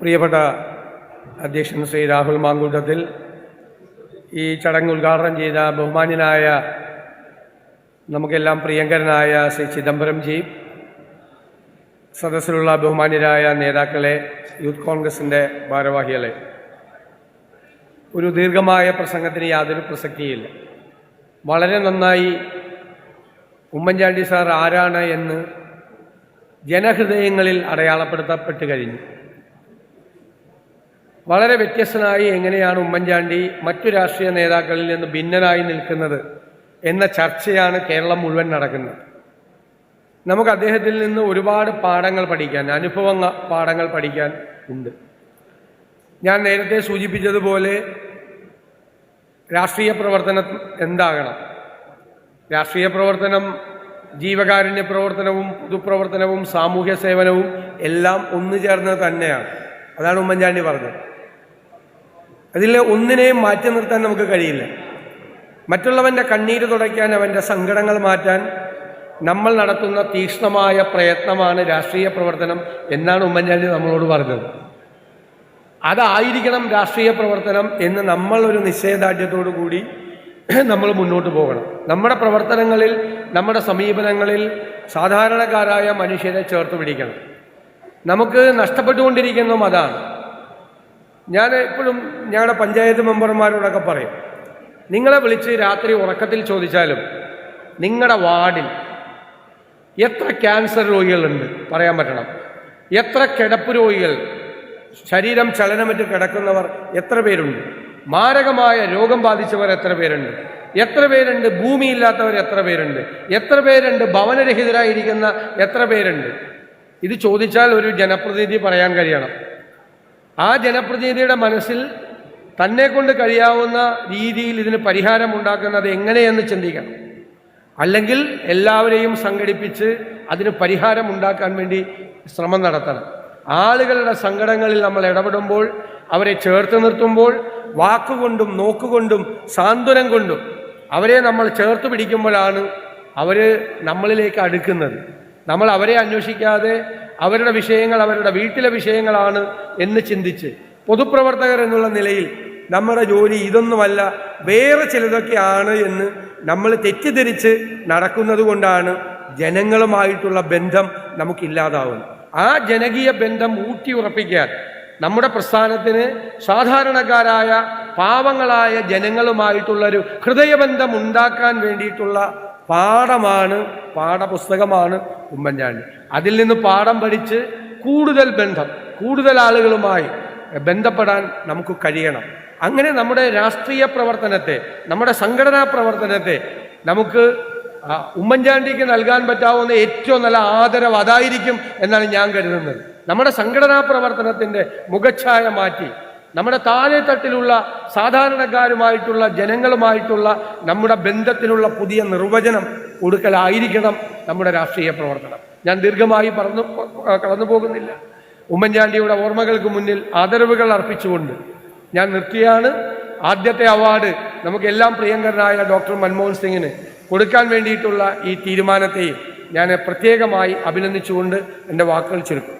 പ്രിയപ്പെട്ട അധ്യക്ഷൻ ശ്രീ രാഹുൽ മാങ്കൂട്ടത്തിൽ ഈ ചടങ്ങ് ഉദ്ഘാടനം ചെയ്ത ബഹുമാന്യനായ നമുക്കെല്ലാം പ്രിയങ്കരനായ ശ്രീ ചിദംബരംജി സദസ്സിലുള്ള ബഹുമാന്യരായ നേതാക്കളെ യൂത്ത് കോൺഗ്രസിന്റെ ഭാരവാഹികളെ. ഒരു ദീർഘമായ പ്രസംഗത്തിന് യാതൊരു പ്രസക്തിയില്ല. വളരെ നന്നായി ഉമ്മൻചാണ്ടി സാർ ആരാണ് എന്ന് ജനഹൃദയങ്ങളിൽ അടയാളപ്പെടുത്തപ്പെട്ട് കഴിഞ്ഞു. വളരെ വ്യത്യസ്തനായി എങ്ങനെയാണ് ഉമ്മൻചാണ്ടി മറ്റു രാഷ്ട്രീയ നേതാക്കളിൽ നിന്ന് ഭിന്നനായി നിൽക്കുന്നത് എന്ന ചർച്ചയാണ് കേരളം മുഴുവൻ നടക്കുന്നത്. നമുക്ക് അദ്ദേഹത്തിൽ നിന്ന് ഒരുപാട് പാഠങ്ങൾ പഠിക്കാൻ അനുഭവ പാഠങ്ങൾ പഠിക്കാൻ ഉണ്ട്. ഞാൻ നേരത്തെ സൂചിപ്പിച്ചതുപോലെ രാഷ്ട്രീയ പ്രവർത്തനം എന്താകണം? രാഷ്ട്രീയ പ്രവർത്തനം ജീവകാരുണ്യ പ്രവർത്തനവും പൊതുപ്രവർത്തനവും സാമൂഹ്യ സേവനവും എല്ലാം ഒന്നു ചേർന്ന് തന്നെയാണ്. അതാണ് ഉമ്മൻചാണ്ടി പറഞ്ഞത്. അതിൽ ഒന്നിനെയും മാറ്റി നിർത്താൻ നമുക്ക് കഴിയില്ല. മറ്റുള്ളവന്റെ കണ്ണീര് തുടയ്ക്കാൻ അവന്റെ സങ്കടങ്ങൾ മാറ്റാൻ നമ്മൾ നടത്തുന്ന തീക്ഷ്ണമായ പ്രയത്നമാണ് രാഷ്ട്രീയ പ്രവർത്തനം എന്നാണ് ഉമ്മൻചാണ്ടി നമ്മളോട് പറഞ്ഞത്. അതായിരിക്കണം രാഷ്ട്രീയ പ്രവർത്തനം എന്ന് നമ്മൾ ഒരു നിശ്ചയദാർഢ്യത്തോടു കൂടി നമ്മൾ മുന്നോട്ട് പോകണം. നമ്മുടെ പ്രവർത്തനങ്ങളിൽ നമ്മുടെ സമീപനങ്ങളിൽ സാധാരണക്കാരായ മനുഷ്യരെ ചേർത്ത് പിടിക്കണം. നമുക്ക് നഷ്ടപ്പെട്ടുകൊണ്ടിരിക്കുന്നതും അതാണ്. ഞാൻ എപ്പോഴും ഞങ്ങളുടെ പഞ്ചായത്ത് മെമ്പർമാരോടൊക്കെ പറയും നിങ്ങളെ വിളിച്ച് രാത്രി ഉറക്കത്തിൽ ചോദിച്ചാലും നിങ്ങളുടെ വാർഡിൽ എത്ര ക്യാൻസർ രോഗികളുണ്ട്? പറയാൻ പറ്റണം. എത്ര കിടപ്പ് രോഗികൾ ശരീരം ചലനമറ്റ് കിടക്കുന്നവർ എത്ര പേരുണ്ട്? മാരകമായ രോഗം ബാധിച്ചവർ എത്ര പേരുണ്ട്? എത്ര പേരുണ്ട് ഭൂമിയില്ലാത്തവർ എത്ര പേരുണ്ട്? എത്ര പേരുണ്ട് ഭവനരഹിതരായിരിക്കുന്ന എത്ര പേരുണ്ട്? ഇത് ചോദിച്ചാൽ ഒരു ജനപ്രതിനിധി പറയാൻ കഴിയണം. ആ ജനപ്രതിനിധിയുടെ മനസ്സിൽ തന്നെ കൊണ്ട് കഴിയാവുന്ന രീതിയിൽ ഇതിന് പരിഹാരം ഉണ്ടാക്കുന്നത് എങ്ങനെയെന്ന് ചിന്തിക്കണം. അല്ലെങ്കിൽ എല്ലാവരെയും സംഘടിപ്പിച്ച് അതിന് പരിഹാരം ഉണ്ടാക്കാൻ വേണ്ടി ശ്രമം നടത്തണം. ആളുകളുടെ സങ്കടങ്ങളിൽ നമ്മൾ ഇടപെടുമ്പോൾ അവരെ ചേർത്ത് നിർത്തുമ്പോൾ വാക്കുകൊണ്ടും നോക്കുകൊണ്ടും സാന്ത്വനം കൊണ്ടും അവരെ നമ്മൾ ചേർത്ത് പിടിക്കുമ്പോഴാണ് അവർ നമ്മളിലേക്ക് അടുക്കുന്നത്. നമ്മൾ അവരെ അന്വേഷിക്കാതെ അവരുടെ വിഷയങ്ങൾ അവരുടെ വീട്ടിലെ വിഷയങ്ങളാണ് എന്ന് ചിന്തിച്ച് പൊതുപ്രവർത്തകർ എന്നുള്ള നിലയിൽ നമ്മുടെ ജോലി ഇതൊന്നുമല്ല വേറെ ചിലതൊക്കെയാണ് എന്ന് നമ്മൾ തെറ്റിദ്ധരിച്ച് നടക്കുന്നത് കൊണ്ടാണ് ജനങ്ങളുമായിട്ടുള്ള ബന്ധം നമുക്കില്ലാതാവുന്നത്. ആ ജനകീയ ബന്ധം ഊട്ടിയുറപ്പിക്കാൻ നമ്മുടെ പ്രസ്ഥാനത്തിന് സാധാരണക്കാരായ പാവങ്ങളായ ജനങ്ങളുമായിട്ടുള്ളൊരു ഹൃദയബന്ധം ഉണ്ടാക്കാൻ വേണ്ടിയിട്ടുള്ള പാഠമാണ് പാഠപുസ്തകമാണ് ഉമ്മൻചാണ്ടി. അതിൽ നിന്ന് പാഠം പഠിച്ച് കൂടുതൽ ബന്ധം കൂടുതൽ ആളുകളുമായി ബന്ധപ്പെടാൻ നമുക്ക് കഴിയണം. അങ്ങനെ നമ്മുടെ രാഷ്ട്രീയ പ്രവർത്തനത്തെ നമ്മുടെ സംഘടനാ പ്രവർത്തനത്തെ നമുക്ക് ഉമ്മൻചാണ്ടിക്ക് നൽകാൻ പറ്റാവുന്ന ഏറ്റവും നല്ല ആദരവ് അതായിരിക്കും എന്നാണ് ഞാൻ കരുതുന്നത്. നമ്മുടെ സംഘടനാ പ്രവർത്തനത്തിന്റെ മുഖച്ഛായ മാറ്റി നമ്മുടെ താഴെ തട്ടിലുള്ള സാധാരണക്കാരുമായിട്ടുള്ള ജനങ്ങളുമായിട്ടുള്ള നമ്മുടെ ബന്ധത്തിനുള്ള പുതിയ നിർവചനം കൊടുക്കലായിരിക്കണം നമ്മുടെ രാഷ്ട്രീയ പ്രവർത്തനം. ഞാൻ ദീർഘമായി പറഞ്ഞു കടന്നു പോകുന്നില്ല. ഉമ്മൻചാണ്ടിയുടെ ഓർമ്മകൾക്ക് മുന്നിൽ ആദരവുകൾ അർപ്പിച്ചുകൊണ്ട് ഞാൻ നിർത്തിയാണ്. ആദ്യത്തെ അവാർഡ് നമുക്കെല്ലാം പ്രിയങ്കരനായ ഡോക്ടർ മൻമോഹൻ സിംഗിന് കൊടുക്കാൻ വേണ്ടിയിട്ടുള്ള ഈ തീരുമാനത്തെയും ഞാൻ പ്രത്യേകമായി അഭിനന്ദിച്ചുകൊണ്ട് എന്റെ വാക്കുകൾ ചുരുക്കും.